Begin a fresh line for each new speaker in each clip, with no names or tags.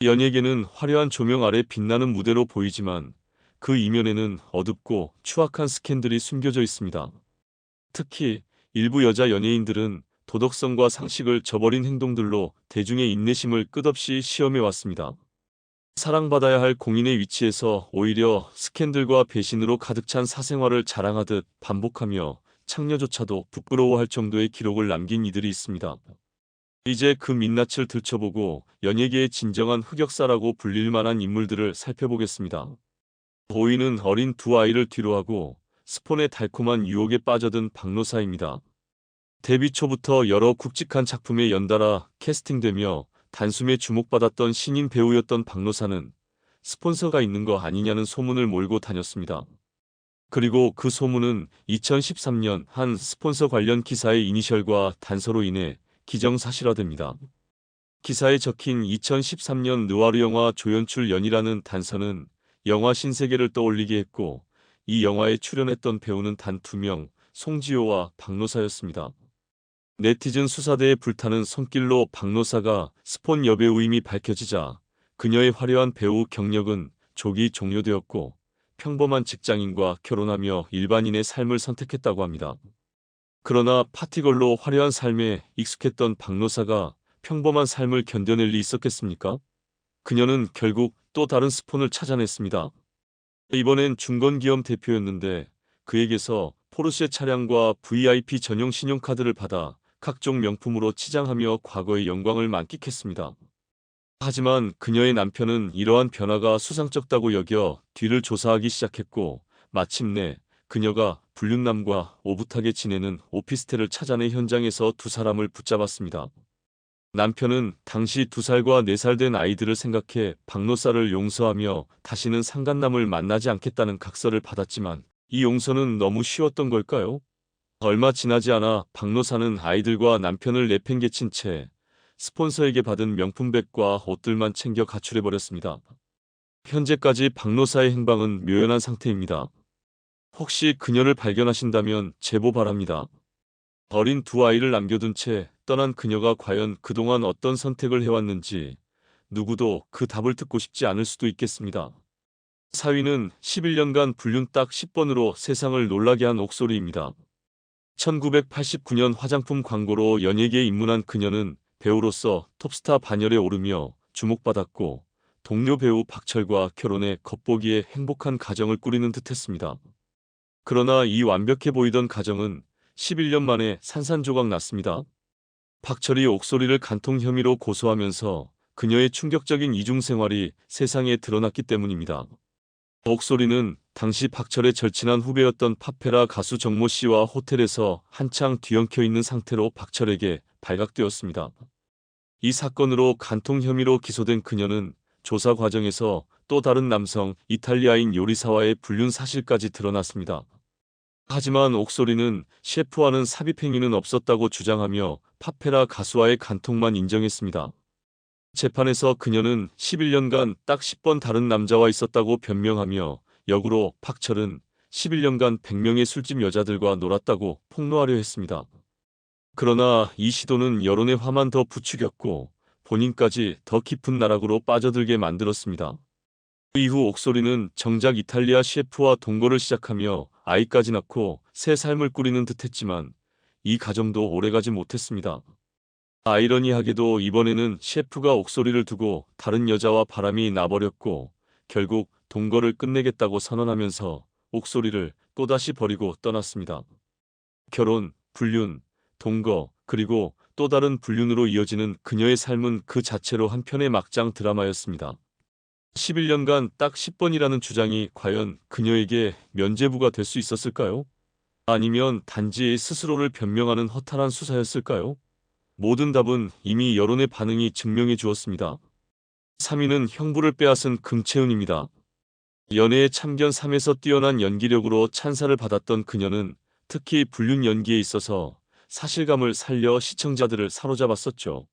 연예계는 화려한 조명 아래 빛나는 무대로 보이지만 그 이면에는 어둡고 추악한 스캔들이 숨겨져 있습니다. 특히 일부 여자 연예인들은 도덕성과 상식을 저버린 행동들로 대중의 인내심을 끝없이 시험해 왔습니다. 사랑받아야 할 공인의 위치에서 오히려 스캔들과 배신으로 가득 찬 사생활을 자랑하듯 반복하며 창녀조차도 부끄러워할 정도의 기록을 남긴 이들이 있습니다. 이제 그 민낯을 들춰보고 연예계의 진정한 흑역사라고 불릴 만한 인물들을 살펴보겠습니다. 보이는 어린 두 아이를 뒤로하고 스폰의 달콤한 유혹에 빠져든 박노사입니다. 데뷔 초부터 여러 굵직한 작품에 연달아 캐스팅되며 단숨에 주목받았던 신인 배우였던 박노사는 스폰서가 있는 거 아니냐는 소문을 몰고 다녔습니다. 그리고 그 소문은 2013년 한 스폰서 관련 기사의 이니셜과 단서로 인해 기정사실화됩니다. 기사에 적힌 2013년 느와르 영화 조연출 연이라는 단서는 영화 신세계를 떠올리게 했고 이 영화에 출연했던 배우는 단 두 명, 송지효와 박노사였습니다. 네티즌 수사대에 불타는 손길로 박노사가 스폰 여배우임이 밝혀지자 그녀의 화려한 배우 경력은 조기 종료되었고 평범한 직장인과 결혼하며 일반인의 삶을 선택했다고 합니다. 그러나 파티걸로 화려한 삶에 익숙했던 박노사가 평범한 삶을 견뎌낼 리 있었겠습니까? 그녀는 결국 또 다른 스폰을 찾아냈습니다. 이번엔 중건기업 대표였는데 그에게서 포르쉐 차량과 VIP 전용 신용카드를 받아 각종 명품으로 치장하며 과거의 영광을 만끽했습니다. 하지만 그녀의 남편은 이러한 변화가 수상쩍다고 여겨 뒤를 조사하기 시작했고 마침내 그녀가 불륜남과 오붓하게 지내는 오피스텔을 찾아내 현장에서 두 사람을 붙잡았습니다. 남편은 당시 두 살과 네 살 된 아이들을 생각해 박노사를 용서하며 다시는 상간남을 만나지 않겠다는 각서를 받았지만 이 용서는 너무 쉬웠던 걸까요? 얼마 지나지 않아 박노사는 아이들과 남편을 내팽개친 채 스폰서에게 받은 명품백과 옷들만 챙겨 가출해버렸습니다. 현재까지 박노사의 행방은 묘연한 상태입니다. 혹시 그녀를 발견하신다면 제보 바랍니다. 어린 두 아이를 남겨둔 채 떠난 그녀가 과연 그동안 어떤 선택을 해왔는지 누구도 그 답을 듣고 싶지 않을 수도 있겠습니다. 사위는 11년간 불륜 딱 10번으로 세상을 놀라게 한 옥소리입니다. 1989년 화장품 광고로 연예계에 입문한 그녀는 배우로서 톱스타 반열에 오르며 주목받았고 동료 배우 박철과 결혼해 겉보기에 행복한 가정을 꾸리는 듯했습니다. 그러나 이 완벽해 보이던 가정은 11년 만에 산산조각 났습니다. 박철이 옥소리를 간통 혐의로 고소하면서 그녀의 충격적인 이중 생활이 세상에 드러났기 때문입니다. 옥소리는 당시 박철의 절친한 후배였던 파페라 가수 정모 씨와 호텔에서 한창 뒤엉켜 있는 상태로 박철에게 발각되었습니다. 이 사건으로 간통 혐의로 기소된 그녀는 조사 과정에서 또 다른 남성 이탈리아인 요리사와의 불륜 사실까지 드러났습니다. 하지만 옥소리는 셰프와는 삽입 행위는 없었다고 주장하며 파페라 가수와의 간통만 인정했습니다. 재판에서 그녀는 11년간 딱 10번 다른 남자와 있었다고 변명하며 역으로 박철은 11년간 100명의 술집 여자들과 놀았다고 폭로하려 했습니다. 그러나 이 시도는 여론의 화만 더 부추겼고 본인까지 더 깊은 나락으로 빠져들게 만들었습니다. 그 이후 옥소리는 정작 이탈리아 셰프와 동거를 시작하며 아이까지 낳고 새 삶을 꾸리는 듯했지만 이 가정도 오래가지 못했습니다. 아이러니하게도 이번에는 셰프가 옥소리를 두고 다른 여자와 바람이 나버렸고 결국 동거를 끝내겠다고 선언하면서 옥소리를 또다시 버리고 떠났습니다. 결혼, 불륜, 동거, 그리고 또 다른 불륜으로 이어지는 그녀의 삶은 그 자체로 한 편의 막장 드라마였습니다. 11년간 딱 10번이라는 주장이 과연 그녀에게 면죄부가 될 수 있었을까요? 아니면 단지 스스로를 변명하는 허탈한 수사였을까요? 모든 답은 이미 여론의 반응이 증명해 주었습니다. 3위는 형부를 빼앗은 금채은입니다. 연애의 참견 3에서 뛰어난 연기력으로 찬사를 받았던 그녀는 특히 불륜 연기에 있어서 사실감을 살려 시청자들을 사로잡았었죠.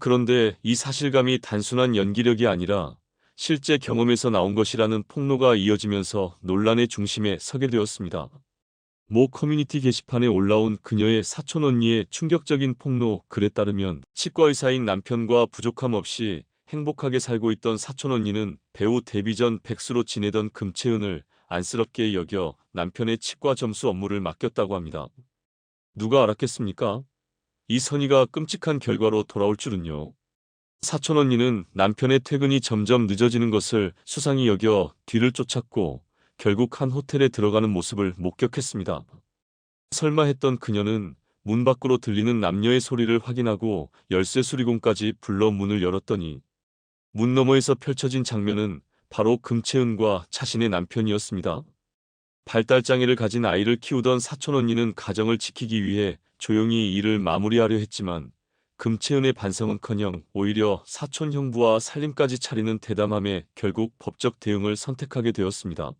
그런데 이 사실감이 단순한 연기력이 아니라 실제 경험에서 나온 것이라는 폭로가 이어지면서 논란의 중심에 서게 되었습니다. 모 커뮤니티 게시판에 올라온 그녀의 사촌 언니의 충격적인 폭로 글에 따르면 치과 의사인 남편과 부족함 없이 행복하게 살고 있던 사촌 언니는 배우 데뷔 전 백수로 지내던 금채은을 안쓰럽게 여겨 남편의 치과 점수 업무를 맡겼다고 합니다. 누가 알았겠습니까? 이 선의가 끔찍한 결과로 돌아올 줄은요. 사촌 언니는 남편의 퇴근이 점점 늦어지는 것을 수상히 여겨 뒤를 쫓았고 결국 한 호텔에 들어가는 모습을 목격했습니다. 설마 했던 그녀는 문 밖으로 들리는 남녀의 소리를 확인하고 열쇠 수리공까지 불러 문을 열었더니 문 너머에서 펼쳐진 장면은 바로 금채은과 자신의 남편이었습니다. 발달장애를 가진 아이를 키우던 사촌 언니는 가정을 지키기 위해 조용히 일을 마무리하려 했지만 금채은의 반성은커녕 오히려 사촌 형부와 살림까지 차리는 대담함에 결국 법적 대응을 선택하게 되었습니다.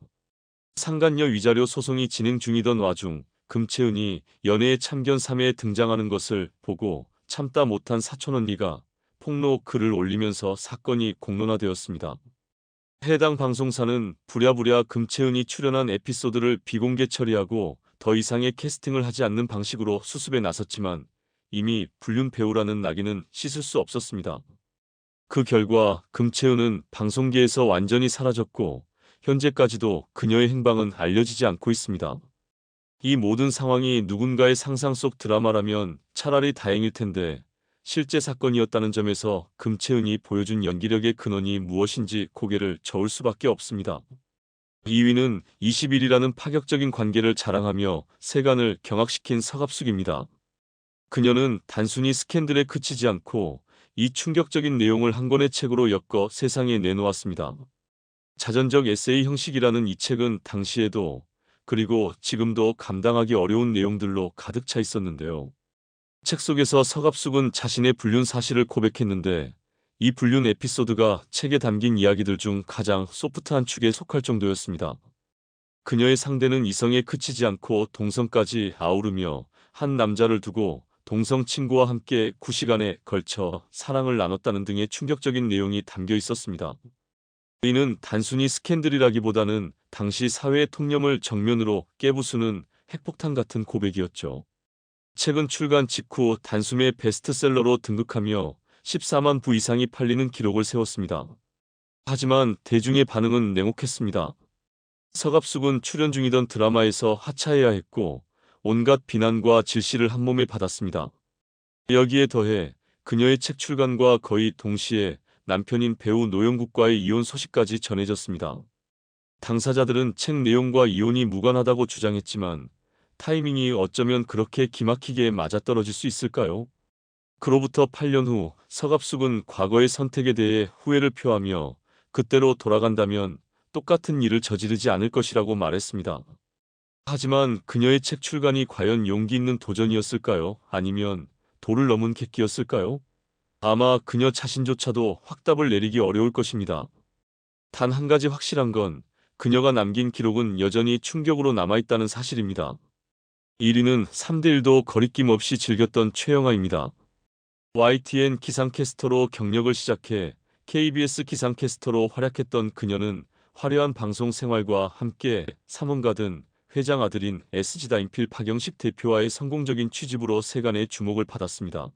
상간녀 위자료 소송이 진행 중이던 와중 금채은이 연애의 참견 3회에 등장하는 것을 보고 참다 못한 사촌 언니가 폭로 글을 올리면서 사건이 공론화되었습니다. 해당 방송사는 부랴부랴 금채은이 출연한 에피소드를 비공개 처리하고 더 이상의 캐스팅을 하지 않는 방식으로 수습에 나섰지만 이미 불륜 배우라는 낙인은 씻을 수 없었습니다. 그 결과 금채은은 방송계에서 완전히 사라졌고 현재까지도 그녀의 행방은 알려지지 않고 있습니다. 이 모든 상황이 누군가의 상상 속 드라마라면 차라리 다행일 텐데 실제 사건이었다는 점에서 금채은이 보여준 연기력의 근원이 무엇인지 고개를 저을 수밖에 없습니다. 2위는 21이라는 파격적인 관계를 자랑하며 세간을 경악시킨 서갑숙입니다. 그녀는 단순히 스캔들에 그치지 않고 이 충격적인 내용을 한 권의 책으로 엮어 세상에 내놓았습니다. 자전적 에세이 형식이라는 이 책은 당시에도 그리고 지금도 감당하기 어려운 내용들로 가득 차 있었는데요. 책 속에서 서갑숙은 자신의 불륜 사실을 고백했는데 이 불륜 에피소드가 책에 담긴 이야기들 중 가장 소프트한 축에 속할 정도였습니다. 그녀의 상대는 이성에 그치지 않고 동성까지 아우르며 한 남자를 두고 동성 친구와 함께 9시간에 걸쳐 사랑을 나눴다는 등의 충격적인 내용이 담겨 있었습니다. 이는 단순히 스캔들이라기보다는 당시 사회의 통념을 정면으로 깨부수는 핵폭탄 같은 고백이었죠. 책은 출간 직후 단숨에 베스트셀러로 등극하며 14만 부 이상이 팔리는 기록을 세웠습니다. 하지만 대중의 반응은 냉혹했습니다. 서갑숙은 출연 중이던 드라마에서 하차해야 했고 온갖 비난과 질시를 한몸에 받았습니다. 여기에 더해 그녀의 책 출간과 거의 동시에 남편인 배우 노영국과의 이혼 소식까지 전해졌습니다. 당사자들은 책 내용과 이혼이 무관하다고 주장했지만 타이밍이 어쩌면 그렇게 기막히게 맞아떨어질 수 있을까요? 그로부터 8년 후 서갑숙은 과거의 선택에 대해 후회를 표하며 그때로 돌아간다면 똑같은 일을 저지르지 않을 것이라고 말했습니다. 하지만 그녀의 책 출간이 과연 용기 있는 도전이었을까요? 아니면 도를 넘은 객기였을까요? 아마 그녀 자신조차도 확답을 내리기 어려울 것입니다. 단 한 가지 확실한 건 그녀가 남긴 기록은 여전히 충격으로 남아있다는 사실입니다. 1위는 3대1도 거리낌 없이 즐겼던 최영아입니다. YTN 기상캐스터로 경력을 시작해 KBS 기상캐스터로 활약했던 그녀는 화려한 방송 생활과 함께 사문가든 회장 아들인 SG다인필 박영식 대표와의 성공적인 취집으로 세간의 주목을 받았습니다.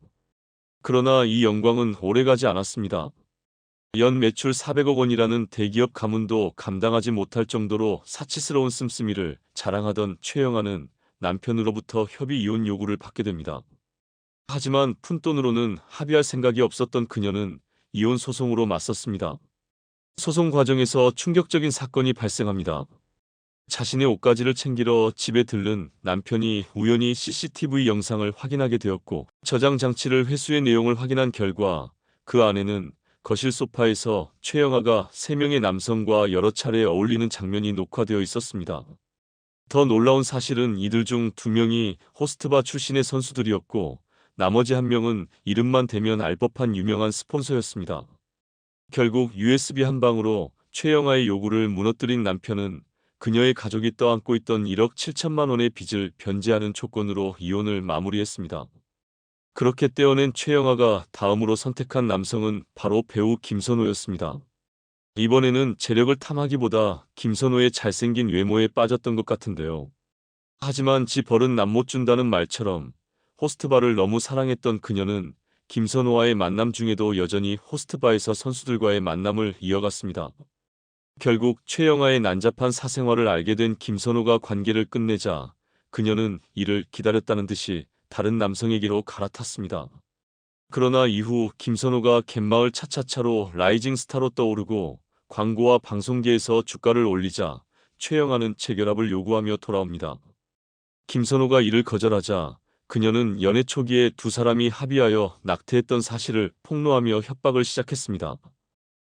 그러나 이 영광은 오래가지 않았습니다. 연 매출 400억 원이라는 대기업 가문도 감당하지 못할 정도로 사치스러운 씀씀이를 자랑하던 최영아는 남편으로부터 협의 이혼 요구를 받게 됩니다. 하지만 푼돈으로는 합의할 생각이 없었던 그녀는 이혼 소송으로 맞섰습니다. 소송 과정에서 충격적인 사건이 발생합니다. 자신의 옷가지를 챙기러 집에 들른 남편이 우연히 CCTV 영상을 확인하게 되었고 저장 장치를 회수의 내용을 확인한 결과 그 안에는 거실 소파에서 최영아가 3명의 남성과 여러 차례 어울리는 장면이 녹화되어 있었습니다. 더 놀라운 사실은 이들 중두 명이 호스트바 출신의 선수들이었고 나머지 한 명은 이름만 대면 알 법한 유명한 스폰서였습니다. 결국 USB 한 방으로 최영아의 요구를 무너뜨린 남편은 그녀의 가족이 떠안고 있던 1억 7천만 원의 빚을 변제하는 조건으로 이혼을 마무리했습니다. 그렇게 떼어낸 최영아가 다음으로 선택한 남성은 바로 배우 김선호였습니다. 이번에는 재력을 탐하기보다 김선호의 잘생긴 외모에 빠졌던 것 같은데요. 하지만 지 벌은 남 못 준다는 말처럼 호스트바를 너무 사랑했던 그녀는 김선호와의 만남 중에도 여전히 호스트바에서 선수들과의 만남을 이어갔습니다. 결국 최영아의 난잡한 사생활을 알게 된 김선호가 관계를 끝내자 그녀는 이를 기다렸다는 듯이 다른 남성에게로 갈아탔습니다. 그러나 이후 김선호가 갯마을 차차차로 라이징 스타로 떠오르고 광고와 방송계에서 주가를 올리자 최영아는 재결합을 요구하며 돌아옵니다. 김선호가 이를 거절하자 그녀는 연애 초기에 두 사람이 합의하여 낙태했던 사실을 폭로하며 협박을 시작했습니다.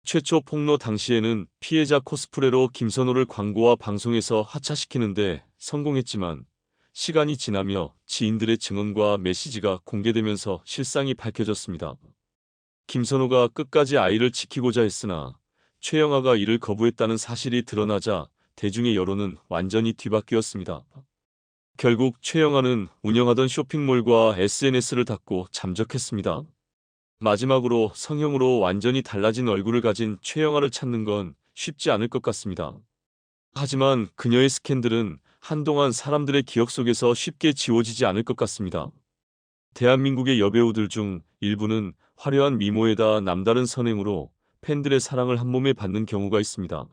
최초 폭로 당시에는 피해자 코스프레로 김선호를 광고와 방송에서 하차시키는데 성공했지만 시간이 지나며 지인들의 증언과 메시지가 공개되면서 실상이 밝혀졌습니다. 김선호가 끝까지 아이를 지키고자 했으나 최영아가 이를 거부했다는 사실이 드러나자 대중의 여론은 완전히 뒤바뀌었습니다. 결국 최영아는 운영하던 쇼핑몰과 SNS를 닫고 잠적했습니다. 마지막으로 성형으로 완전히 달라진 얼굴을 가진 최영아를 찾는 건 쉽지 않을 것 같습니다. 하지만 그녀의 스캔들은 한동안 사람들의 기억 속에서 쉽게 지워지지 않을 것 같습니다. 대한민국의 여배우들 중 일부는 화려한 미모에다 남다른 선행으로 팬들의 사랑을 한몸에 받는 경우가 있습니다.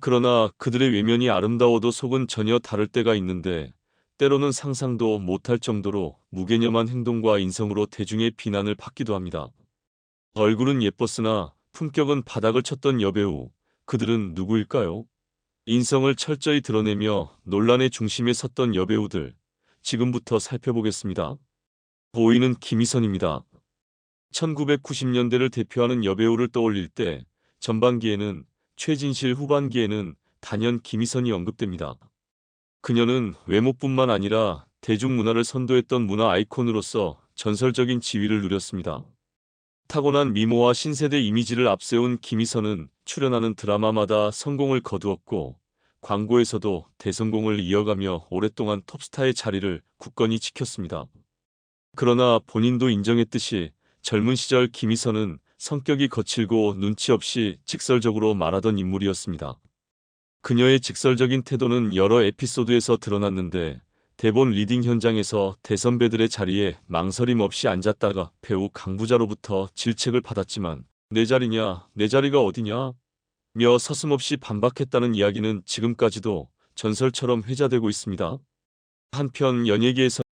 그러나 그들의 외면이 아름다워도 속은 전혀 다를 때가 있는데 때로는 상상도 못할 정도로 무개념한 행동과 인성으로 대중의 비난을 받기도 합니다. 얼굴은 예뻤으나 품격은 바닥을 쳤던 여배우, 그들은 누구일까요? 인성을 철저히 드러내며 논란의 중심에 섰던 여배우들, 지금부터 살펴보겠습니다. 5위는 김희선입니다. 1990년대를 대표하는 여배우를 떠올릴 때 전반기에는 최진실 후반기에는 단연 김희선이 언급됩니다. 그녀는 외모뿐만 아니라 대중문화를 선도했던 문화 아이콘으로서 전설적인 지위를 누렸습니다. 타고난 미모와 신세대 이미지를 앞세운 김희선은 출연하는 드라마마다 성공을 거두었고 광고에서도 대성공을 이어가며 오랫동안 톱스타의 자리를 굳건히 지켰습니다. 그러나 본인도 인정했듯이 젊은 시절 김희선은 성격이 거칠고 눈치 없이 직설적으로 말하던 인물이었습니다. 그녀의 직설적인 태도는 여러 에피소드에서 드러났는데 대본 리딩 현장에서 대선배들의 자리에 망설임 없이 앉았다가 배우 강부자로부터 질책을 받았지만 내 자리냐 내 자리가 어디냐 며 서슴없이 반박했다는 이야기는 지금까지도 전설처럼 회자되고 있습니다. 한편 연예계에서